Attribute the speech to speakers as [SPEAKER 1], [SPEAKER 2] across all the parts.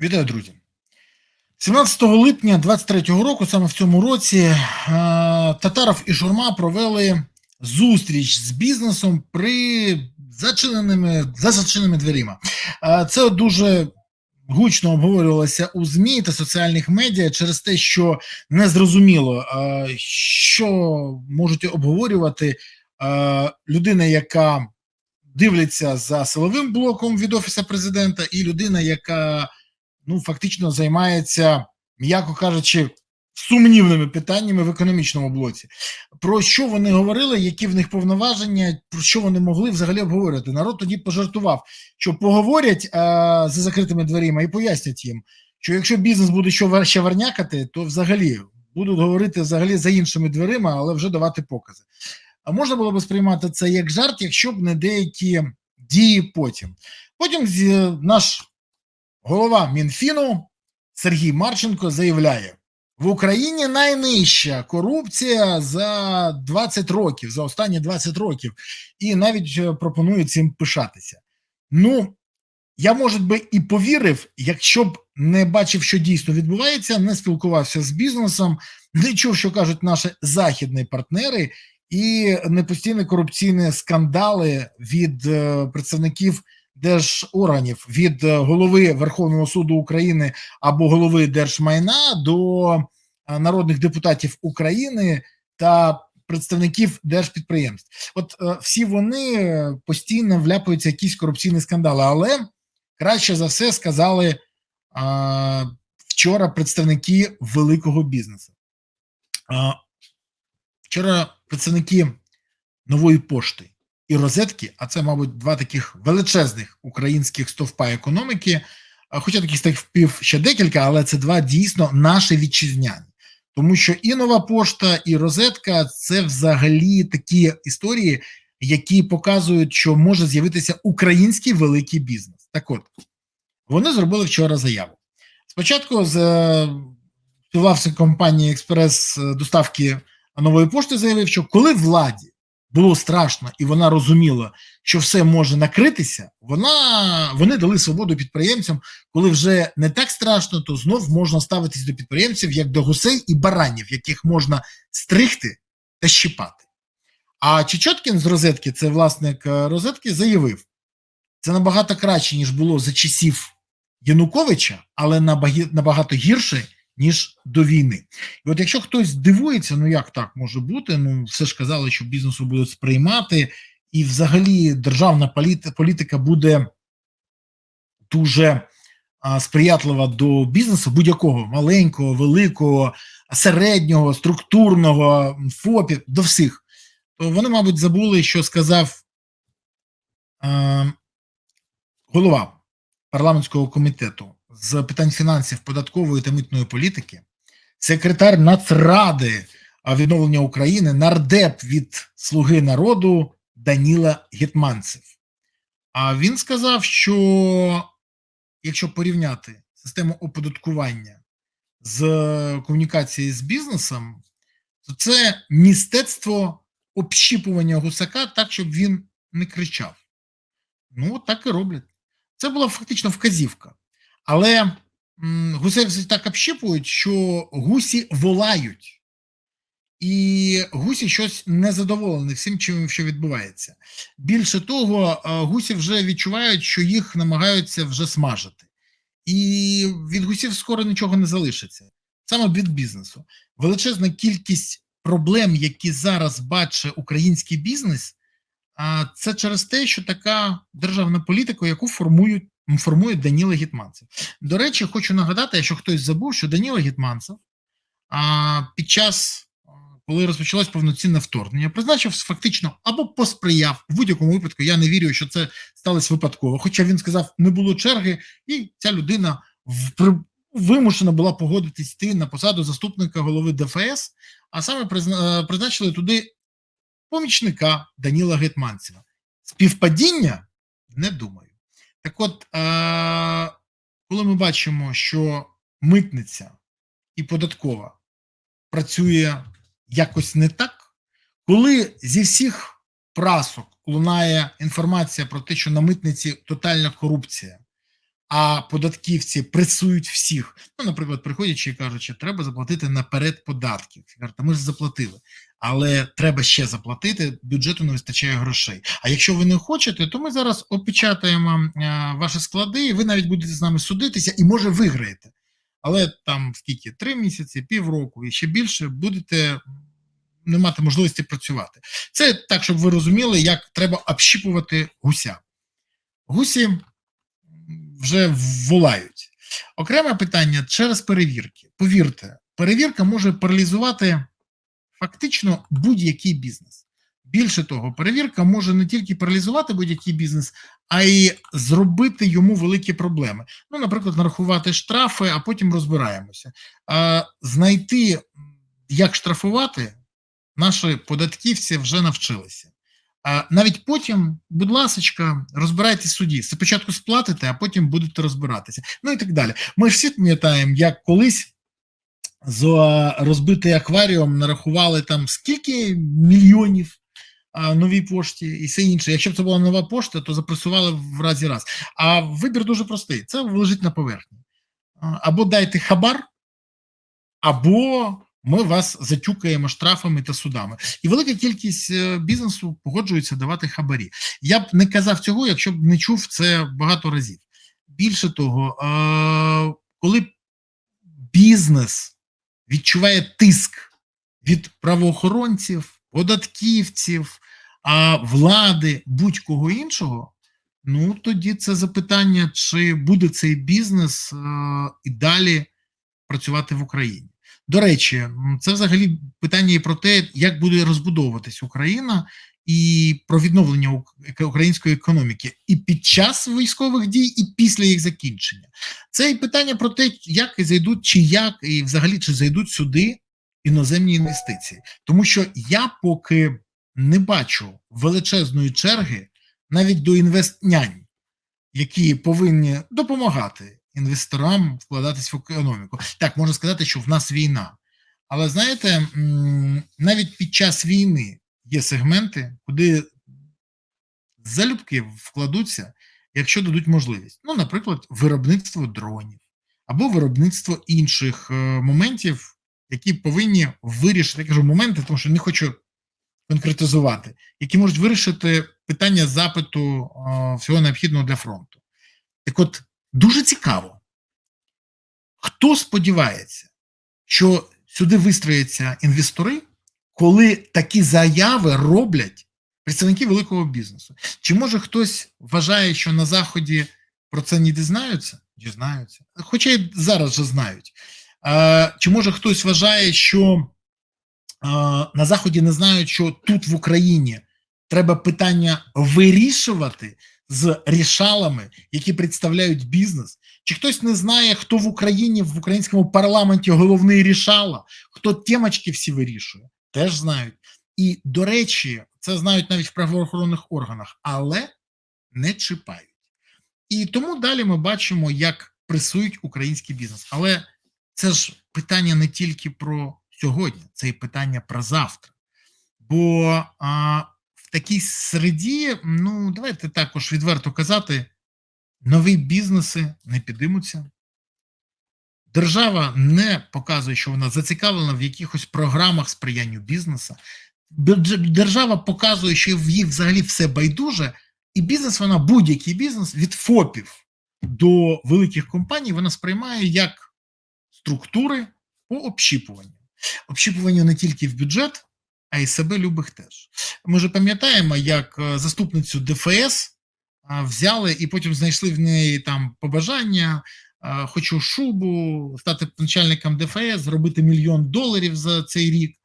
[SPEAKER 1] Вітаю, друзі. 17 липня 23-го року, саме в цьому році, е, Татаров і Шурма провели зустріч з бізнесом при зачиненими, за зачиненими дверима. Е, Це дуже гучно обговорювалося у ЗМІ та соціальних медіа через те, що незрозуміло, е, що можуть обговорювати людина, яка дивляться за силовим блоком від офіса президента, і людина, яка ну фактично займається, м'яко кажучи, сумнівними питаннями в економічному блоці. Про що вони говорили, які в них повноваження, про що вони могли взагалі обговорювати? Народ тоді пожартував, що поговорять а, за закритими дверима і пояснять їм, що якщо бізнес буде що ще варнякати, то взагалі будуть говорити взагалі за іншими дверима, але вже давати покази. А можна було би сприймати це як жарт, якщо б не деякі дії потім. Потім наш голова Мінфіну Сергій Марченко заявляє: в Україні найнижча корупція за 20 років, за останні 20 років, і навіть е, пропонує цим пишатися. Ну, я, може би, і повірив, якщо б не бачив, що дійсно відбувається, не спілкувався з бізнесом, не чув, що кажуть наші західні партнери, і не постійні корупційні скандали від е, представників держорганів від е, голови Верховного суду України або голови держмайна до е, народних депутатів України та представників держпідприємств. От е, всі вони постійно вляпуються якісь корупційні скандали, але краще за все сказали вчора представники великого бізнесу. Вчора представники нової пошти і розетки, а це, мабуть, два таких величезних українських стовпа економіки. Хоча таких стовпів ще декілька, але це два дійсно наші вітчизняні. Тому що і нова пошта, і розетка це взагалі такі історії, які показують, що може з'явитися український великий бізнес. Так от, вони зробили вчора заяву. Спочатку з е, компанії Експрес е, доставки нової пошти заявив, що коли владі було страшно, і вона розуміла, що все може накритися. Вона вони дали свободу підприємцям, коли вже не так страшно, то знов можна ставитись до підприємців як до гусей і баранів, яких можна стригти та щипати. А Чечоткін з розетки, це власник е, розетки, заявив: це набагато краще, ніж було за часів Януковича, але набагато гірше, ніж до війни. І от якщо хтось дивується, ну як так може бути? Ну все ж казали, що бізнесу будуть сприймати, і взагалі державна політика буде дуже а, сприятлива до бізнесу будь-якого маленького, великого, середнього, структурного, ФОПів, до всіх. То вони, мабуть, забули, що сказав е, голова парламентського комітету з питань фінансів, податкової та митної політики, секретар Нацради відновлення України, нардеп від Слуги народу Даніла Гетманцев. А він сказав, що якщо порівняти систему оподаткування з комунікації з бізнесом, то це містецтво общіпування гусака так, щоб він не кричав. Ну, так і роблять. Це була фактично вказівка. Але гусей так общипують, що гусі волають. І гусі щось незадоволені всім, чим що відбувається. Більше того, е, гусі вже відчувають, що їх намагаються вже смажити. І від гусів скоро нічого не залишиться. Саме від бізнесу. Величезна кількість проблем, які зараз бачить український бізнес, це через те, що така державна політика, яку формують формує Даніла Гетманцев. До речі, хочу нагадати, якщо хтось забув, що Даніла Гетманцев а, під час, коли розпочалось повноцінне вторгнення, призначив фактично або посприяв в будь-якому випадку. Я не вірю, що це сталося випадково. Хоча він сказав, не було черги, і ця людина вимушена була погодитись йти на посаду заступника голови ДФС, а саме е, призначили туди помічника Даніла Гетманцева. Співпадіння не думаю. Так от, е- коли ми бачимо, що митниця і податкова працює якось не так, коли зі всіх прасок лунає інформація про те, що на митниці тотальна корупція, а податківці пресують всіх. Ну, наприклад, приходячи і кажуть, що треба заплатити наперед податків. Кажуть, ми ж заплатили, але треба ще заплатити, бюджету не вистачає грошей. А якщо ви не хочете, то ми зараз опечатаємо а, ваші склади, і ви навіть будете з нами судитися і може виграєте. Але там скільки три місяці, півроку і ще більше будете не мати можливості працювати. Це так, щоб ви розуміли, як треба общіпувати гуся. Гусі вже волають. Окреме питання через перевірки. Повірте, перевірка може паралізувати фактично будь-який бізнес. Більше того, перевірка може не тільки паралізувати будь-який бізнес, а й зробити йому великі проблеми. Ну, наприклад, нарахувати штрафи, а потім розбираємося. А знайти, як штрафувати, наші податківці вже навчилися. Навіть потім, будь ласка, розбирайтесь в суді. Спочатку сплатите, а потім будете розбиратися. Ну і так далі. Ми ж всі пам'ятаємо, як колись за розбитий акваріум нарахували там скільки мільйонів новій пошті і все інше. Якщо б це була нова пошта, то запресували в разі раз. А вибір дуже простий: це лежить на поверхні. Або дайте хабар, або ми вас затюкаємо штрафами та судами. І велика кількість е, бізнесу погоджується давати хабарі. Я б не казав цього, якщо б не чув це багато разів. Більше того, е, коли бізнес відчуває тиск від правоохоронців, податківців, влади, будь-кого іншого. Ну тоді це запитання, чи буде цей бізнес е, і далі працювати в Україні. До речі, це взагалі питання і про те, як буде розбудовуватись Україна і про відновлення української економіки і під час військових дій, і після їх закінчення. Це і питання про те, як і зайдуть, чи як, і взагалі чи зайдуть сюди іноземні інвестиції, тому що я поки не бачу величезної черги навіть до інвестнянь, які повинні допомагати інвесторам вкладатись в економіку. Так, можна сказати, що в нас війна. Але знаєте, навіть під час війни є сегменти, куди залюбки вкладуться, якщо дадуть можливість. Ну, наприклад, виробництво дронів або виробництво інших е, моментів, які повинні вирішити, я кажу моменти, тому що не хочу конкретизувати, які можуть вирішити питання запиту е, всього необхідного для фронту. Так от Дуже цікаво, хто сподівається, що сюди вистрояться інвестори, коли такі заяви роблять представники великого бізнесу? Чи може хтось вважає, що на Заході про це не дізнаються? Дізнаються. Хоча й зараз вже знають. Чи може хтось вважає, що на Заході не знають, що тут в Україні треба питання вирішувати? З рішалами, які представляють бізнес, чи хтось не знає, хто в Україні в українському парламенті головний рішала, хто темочки всі вирішує, теж знають. І, до речі, це знають навіть в правоохоронних органах, але не чіпають. І тому далі ми бачимо, як пресують український бізнес. Але це ж питання не тільки про сьогодні, це і питання про завтра. Бо а, такій середі, ну давайте також відверто казати, нові бізнеси не підіймуться. Держава не показує, що вона зацікавлена в якихось програмах сприянню бізнесу. Держава показує, що в їх взагалі все байдуже, і бізнес вона будь-який бізнес від ФОПів до великих компаній вона сприймає як структури по общіпуванню. Общіпуванню не тільки в бюджет, а й себе любих теж. Ми ж пам'ятаємо, як е, заступницю ДФС взяли і потім знайшли в неї там побажання. Хочу шубу, стати начальником ДФС, зробити мільйон доларів за цей рік.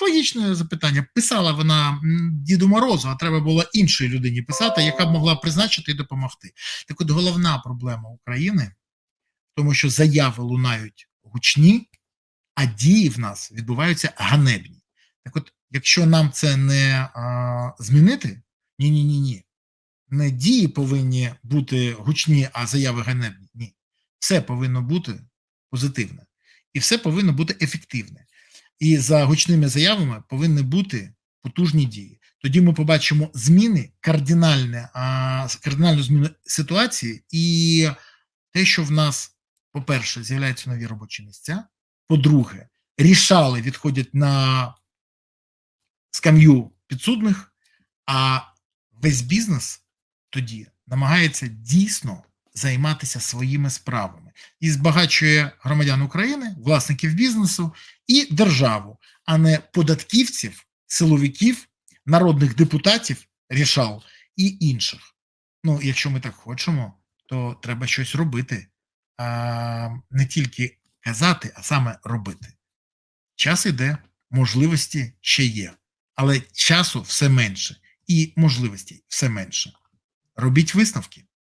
[SPEAKER 1] Логічне запитання. Писала вона Діду Морозу, а треба було іншій людині писати, яка б могла призначити і допомогти. Так от головна проблема України, в тому що заяви лунають гучні, а дії в нас відбуваються ганебні. Так от, якщо нам це не а, змінити, ні, ні, ні, ні. Не дії повинні бути гучні, а заяви ганебні. Ні. Все повинно бути позитивне. І все повинно бути ефективне. І за гучними заявами повинні бути потужні дії. Тоді ми побачимо зміни, кардинальне, а, кардинальну зміну ситуації, і те, що в нас, по-перше, з'являються нові робочі місця. По-друге, рішали відходять на скам'ю підсудних, а весь бізнес тоді намагається дійсно займатися своїми справами і збагачує громадян України, власників бізнесу і державу, а не податківців, силовиків, народних депутатів, рішал і інших. Ну, якщо ми так хочемо, то треба щось робити, а не тільки казати, а саме робити. Час іде, можливості ще є, але часу все менше і можливостей все менше. Робіть висновки.